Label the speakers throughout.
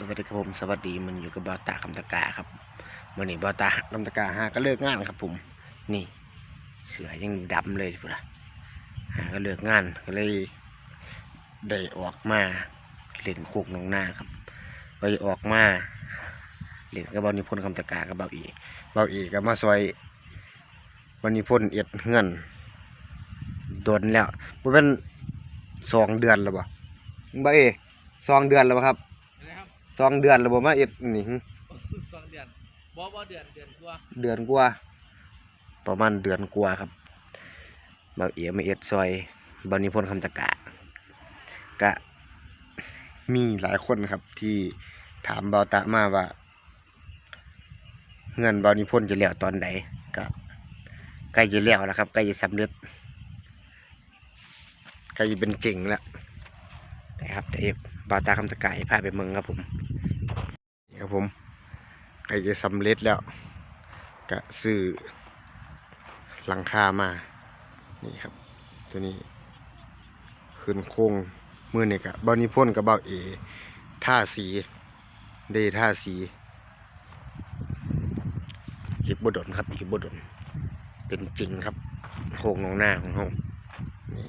Speaker 1: สวัสดีครับผมสวัสดีมันอยู่กับบอตาคำตะกาครับมื่อนี้บอตาคำตะกาหาก็เลิกงานครับ ผม นี่ เสือยังดำเลยพุ่นะหาก็เลิกงานก็เลยได้ออกมาเล่นโคกหนองหน้าครับไปออกมาเล่นกับบอนิพนธ์คำตะกากับเบาอีเบาอีก็มาซอยบอนิพนธ์เอ็ดเงินโดนแล้วมันเป็นสองเดือนแล้วบ่เบาเอสองเดือนแล้วครับ สองเดือนแล้วบ่มาเอ็ดนี่หึ
Speaker 2: สองเดือนบ่บ่เดือนเดือนกว่า
Speaker 1: เดือนกว่าประมาณเดือนกว่าครับบ่าวเอียมาเอ็ดซอยบานิพนธ์คำตะกะกะ มีหลายคนครับ ที่ถามเบาตะมาว่า เงินบานิพนธ์จะแล้วตอนไหนก็ใกล้จะแล้วแล้วครับใกล้จะสำเร็จใกล้จะเป็นจริงแล้วนะครับแต่บาวตาคำตะกะให้พาไปเมืองครับผมนี่ ครับผมใกล้จะสำเร็จแล้วก็ซื้อหลังคามา นี่ครับ ตัวนี้ขึ้นโค้งมือเนี่กับบานิพ่นกับเบาเอท่าสีเดท่าสีอีกบดนครับอีกบดนเป็นจริงครับโค้งหนองหน้าของเรานี่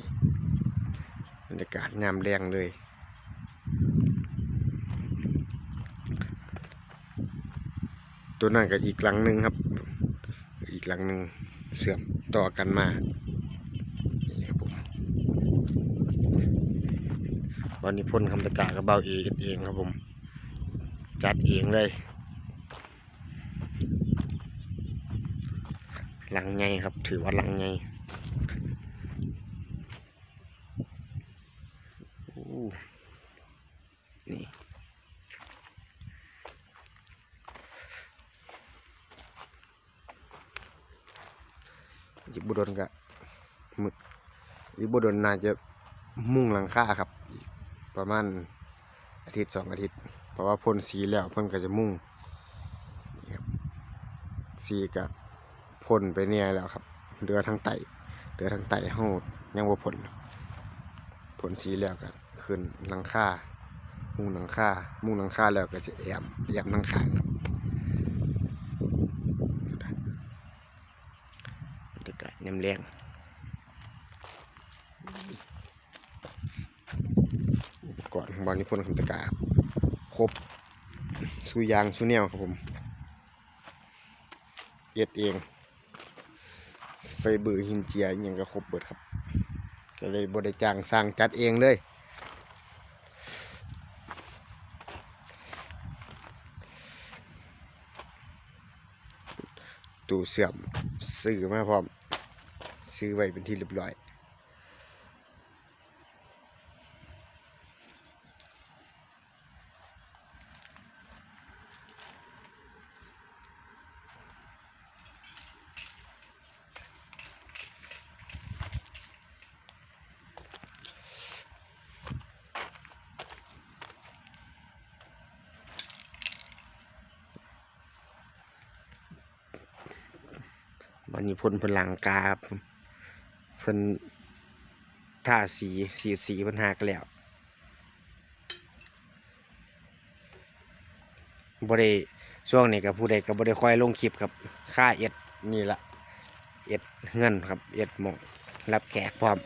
Speaker 1: บรรยากาศงามแรงเลย ตัวนั้นก็อีกหลังหนึ่งครับ อีกหลังหนึ่งเสื่อมต่อกันมานี่ครับผมวันนี้พ่นคำตะกากับเบาเองเองครับผม จัดเองเลย หลังไงครับถือว่าหลังไงอู้นี่ อีกบุดนกะมึกอีกบุดนน่าจะมุ่งหลังคาครับประมาณอาทิตย์สองอาทิตย์ เพราะว่าพ่นสีแล้วเพ่นก็จะมุ่งนี่ครับสีกะพ่นไปเนี่ยแล้วครับเดือทั้งไตเดือทั้งไตเฮายังบ่พ่นพ่นสีแล้วก็ขึ้นหลังคามุ่งหลังคามุ่งหลังคาแล้วก็จะแอมแอมทั้งขางครับรร ยากาศน้ำแรงอุปกรณ์ของบอลนิพนธ์คำตะกาครบสุยางสุแนวครับผมเอ็ดเอง ไฟเบือหินเจียอหยังก็ครบเบิดครับ ก็เลยบริจางสร้างจัดเองเลยตู้เสื่อมซื้อมาพร้อม ซื้อไว้เป็นที่เรียบร้อยวันนี้พ่นพลังกาครับ เพิ่นทาสีสีสีเพิ่นหากแล้วบริช่วงนี้กับผู้ใดกับบริคอยลงคลิปครับค่าเอ็ดนี่ละเอ็ดเงินครับเอ็ดหมองรับแขกพร้อม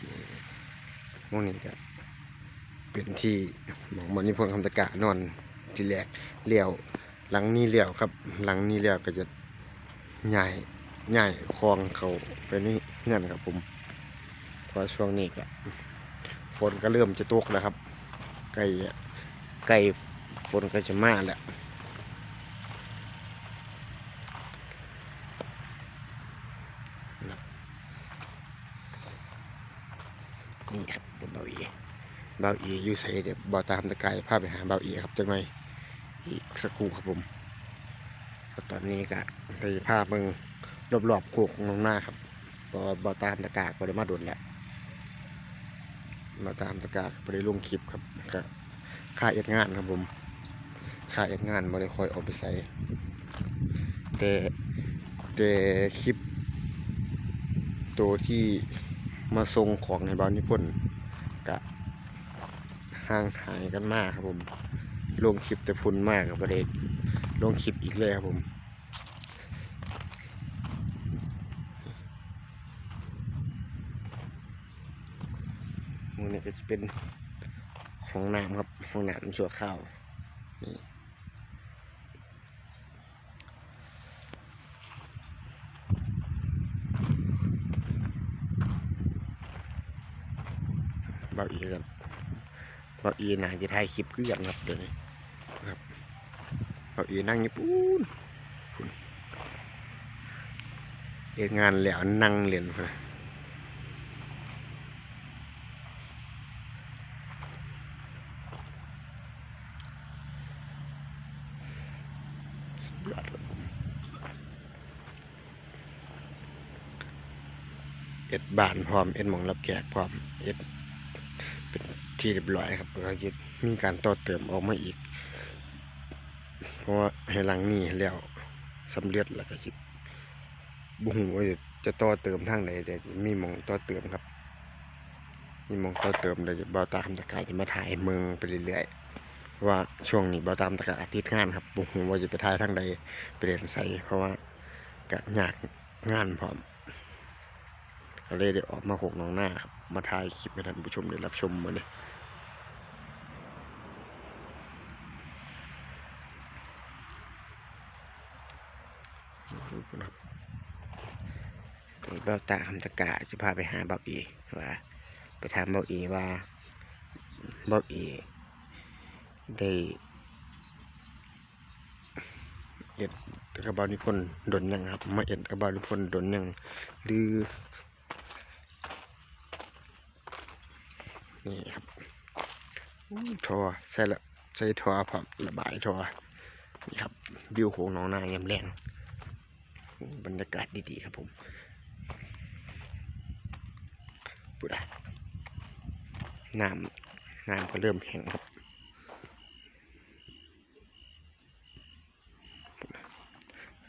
Speaker 1: ห มองนี้ก็เป็นที่หมองมันนิพนธ์คำตะกะนอนที่แรกเลี้ยวหลังนี้เลี้ยวครับ หลังนี้เลี้ยวก็จะใหญ่ใหญ่คลองเขาไปนี่เงื่อนครับผมพราะช่วงนี้ก็ฝนก็เริ่มจะตกแล้วครับใกล้ใกล้ฝนก็จะมาแล้ว นี่ครับเป็นเบาอี เบาอีอยู่ใส่เดี๋ยวเบาตามตะกายพาไปหาเบาอีครับจังไหมอีกสักครู่ครับผมตอนนี้ก็เลยพาเมืองรอบๆโคกน้องหน้าครับเพราะว่าบ่ตามตะกากบ่ได้มาโดนแล้วบ่ตามตะกากบ่ได้ลงคลิปครับก็ค่าเอ็ดงานครับผมค่าเอ็ดงานบ่ได้คอยออกไปใส่แต่แต่คลิป ตัวที่มาส่งของในบ้านนิพนธ์ ห่างหายกันมากครับผม ลงคลิปแต่พุ่นมากกับประเด็นลงคลิปอีกเลยครับผมมือนี้ก็จะเป็นห้องน้ำครับห้องน้ำชั่วข้าวนี่เบาอีกครับ เบาอีน่าจะถ่ายคลิปเพื่อนครับเดี๋ยวนี้ครับเบาอีนั่งอยู่ปูนพุ่นเอ็ดงานแล้วนั่งเรียนนะเอ็ดบานพร้อม เอ็ดหมองรับแขกพร้อม เอ็ดเป็น ที่เรียบร้อยครับเราจะมีการต่อเติมออกมาอีก เพราะว่าให้หลังนี้แล้วสำเร็จแล้วก็จิบุหูว่าจะต่อเติมทางไหนแต่มีมองต่อเติมครับ มีมองต่อเติมเดี๋ยวจะเบาตาคำตะกายจะมาถ่ายเมืองไปเรื่อยๆว่าช่วงนี้เบาตามตะกะอาทิตย์งานครับบุหูว่าจะไปถ่ายทางใดไปเรียนใส่เพราะว่ากะยากงานพร้อมก็เลยได้ออกมาหกน้องหน้าครับมาถ่ายคลิปให้ท่านผู้ชมได้รับชมมาเลยนะครับ เดี๋ยวเบาตาคำตะกะจะพาไปหาเบาอีว่า ไปถามเบาอีว่าเบาอีได้เอ็ดกระบานิพนธ์ดนยังครับมาเอ็ดกระบานิพนธ์ดนยังหรือนี่ครับทอใส่ละใส่ทอผับระบายทอนี่ครับวิวโขงหนองนายามแรงบรรยากาศดีๆครับผม ปุดะน้ำน้ำก็เริ่มแห้งครับ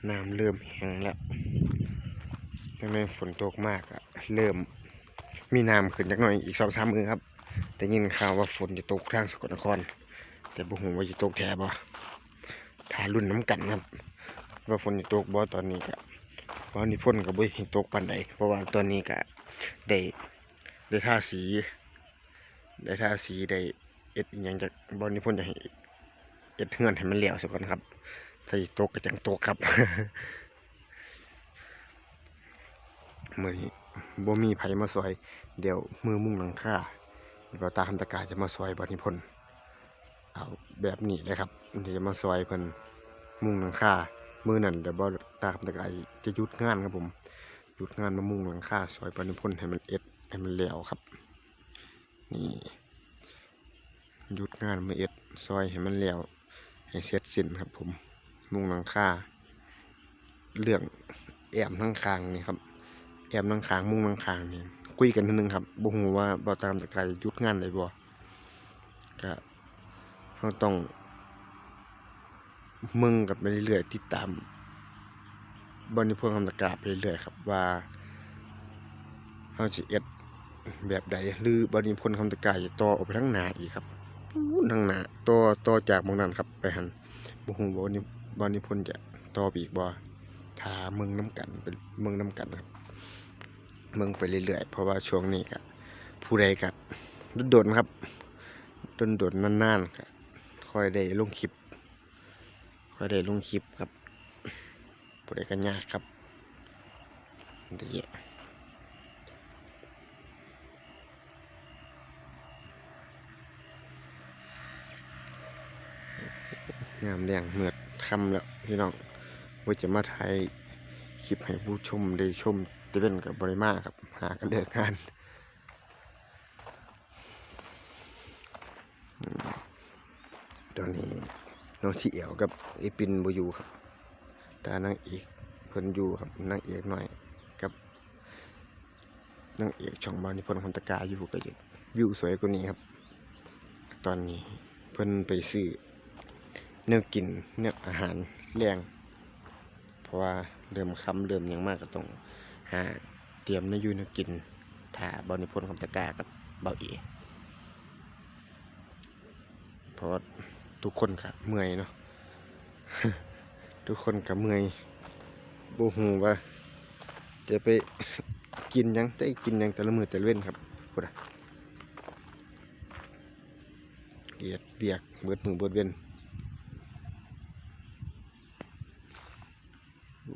Speaker 1: น้ำเริ่มแห้งแล้วตั้งแต่ฝนตกมากอะเริ่มมีน้ำขึ้นจักหน่อยอีกสองสามมือครับ แต่ยินข่าวว่าฝนจะตกทางสกลนคร แต่บุหูว่าจะตกแท้บ่ถ่ารุ่นน้ำกันครับ ว่าฝนจะตกบ่ตอนนี้ก็เพราะนี่พ่นกับบุหิตกปันใดเพราะว่าตอนนี้ก็ได้ ได้ท่าสีได้ท่าสีได้เอ็ดอย่างจากบอนี่พ่นจะให้เอ็ดเฮือนให้มันเหลวซะก่อนครับ ถ้าอีกตกก็จังตกครับมือนี้บ่มีไผมาซอย เดี๋ยวมือมุ่งหลังคาเดี๋ยวตาคำตะกายจะมาซอยบอนิพนธ์เอาแบบนี้เลยครับเดี๋ยวจะมาซอยเพิ่นมุ่งหลังคามือนั่นเดี๋ยวบอตาคำตะกายจะหยุดงานครับผมหยุดงานมามุ่งหลังคาซอยบอนิพนธ์ให้มันเอ็ด ให้มันแล้วครับ นี่หยุดงานมาเอ็ดซอยให้มันแล้วให้เสร็จสิ้นครับ ผมมุงหลังคาเรื่องแอมทั้งคางนี่ครับแอมทั้งคางมุงทั้งคางนี่คุยกันนิดนึงครับบ่ฮู้ว่าบ่ตามตะไคร้หยุดงานได้บ่ก็เราต้องมึงกับไปเรื่อยๆติดตามบริพงคำตะกาไปเรื่อยๆครับว่าเราสิเอ็ด แบบใดหรือบริพนคำตะกร้าจะต่อออกไปทั้งหนาอีกครับนทั้งหนาต่อต่อจากมองนั้นครับไปหันบ่ฮู้ว่านี่บ่นิพนจะต่อไปอีกบ่ถ้าเมืองน้ำกันเป็นเมืองน้ำกันครับ เมืองไปเรื่อยๆเพราะว่าช่วงนี้ก็ผู้ใดก็โดนครับโดนๆนานๆก็ค่อยได้ลงคลิปค่อยได้ลงคลิปครับผู้ใดก็ยากครับเดียามแรงเมือดคำแล้วพี่น้องว่าจะมาถ่ายคลิปให้ผู้ชมได้ชมได้เป็นกับบริมาครับ หากันเลิกงานตอนนี้น้องที่เอี่ยวกับไอปินบอยู่ครับตานางเอกเพิ่นอยู่ครับนางเอกหน่อยกับนางเอกช่องบานิพนธ์คนตะกาอยู่ก็จะวิวสวยกว่านี้ครับ ตอนนี้เพิ่นไปซื้อ เนื้อกินเนื้ออาหารแรงเพราะว่าเริ่มคำเริ่มยังมากก็ต้องหาเตรียมเนื้อยูเนื้อกินถ้าบาวนิพนธ์คนตะกากับเบาเอเพราะทุกคนครับเมื่อยเนาะทุกคนกับเมื่อยบูฮูว่าจะไปกินยังได้กินยังแต่ละมือแต่ละเว้นครับพูดอะเกียดเบียกเบิดมือเบิดเว้นอู้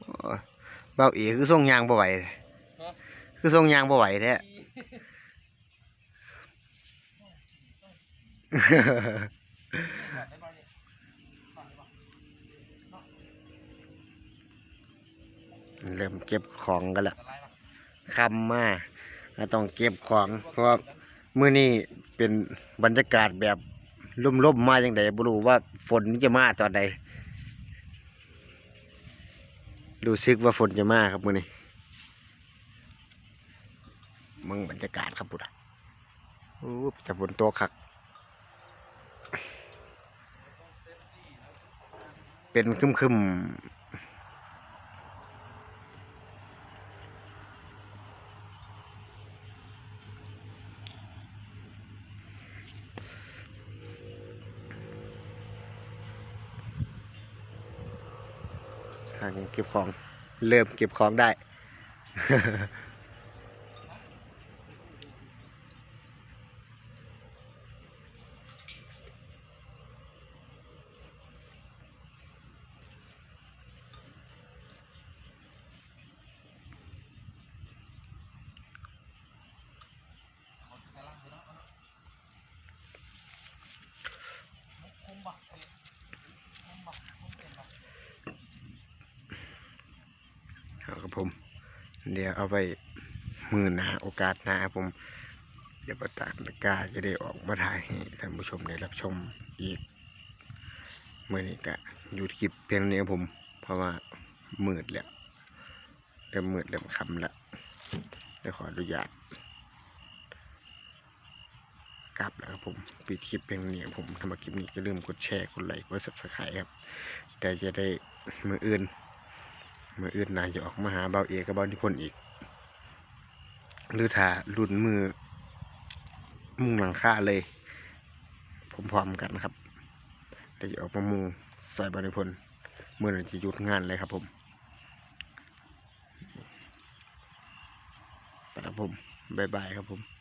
Speaker 1: โอ้ย เบาเอ๋คือส่งยางบ่ไหวเลยคือส่งยางบ่ไหวแท้เริ่มเก็บของกันละคำมาเราต้องเก็บของ เพราะว่ามื้อนี้เป็นบรรยากาศแบบล่มๆมาอย่างใดบ่รู้ว่าฝนจะมาตอนใด รู้สึกว่าฝนจะมาครับมื้อนี้มึงบรรยากาศครับพุทธะโอ้จะฝนตัวคัก เป็นคึมคึมๆ เก็บของ เริ่มเก็บของได้ เอา ครับผม เดี๋ยวเอาไปมือหนาโอกาสหนาผม เดี๋ยวประตามตะกาจะได้ออกมาถ่ายให้ท่านผู้ชมได้รับชมอีกเมื่อนี้ก็หยุดคลิปเพียงนี้ผม เพราะว่ามืดแล้วเริ่มมืดเริ่มค่ำแล้วเดี๋ยวขออนุญาตกลับแล้วครับผม ปิดคลิปเพียงนี้ผมทำมาคลิปนี้ก็ลืมกดแชร์กดไลค์กด subscribe ครับแต่จะได้มืออื่น มืออื่นนายจะออกมาหาเบาเอกับเบานิพนธ์อีกหรือถ้ารุ่นมือ มุงหลังคาเลยผมพร้อมกันครับเดี๋ยวจะออกมามุงซอยเบานิพนธ์เมื่อนั้นจะหยุดงานเลยครับผมไปครับผมบายบายครับผม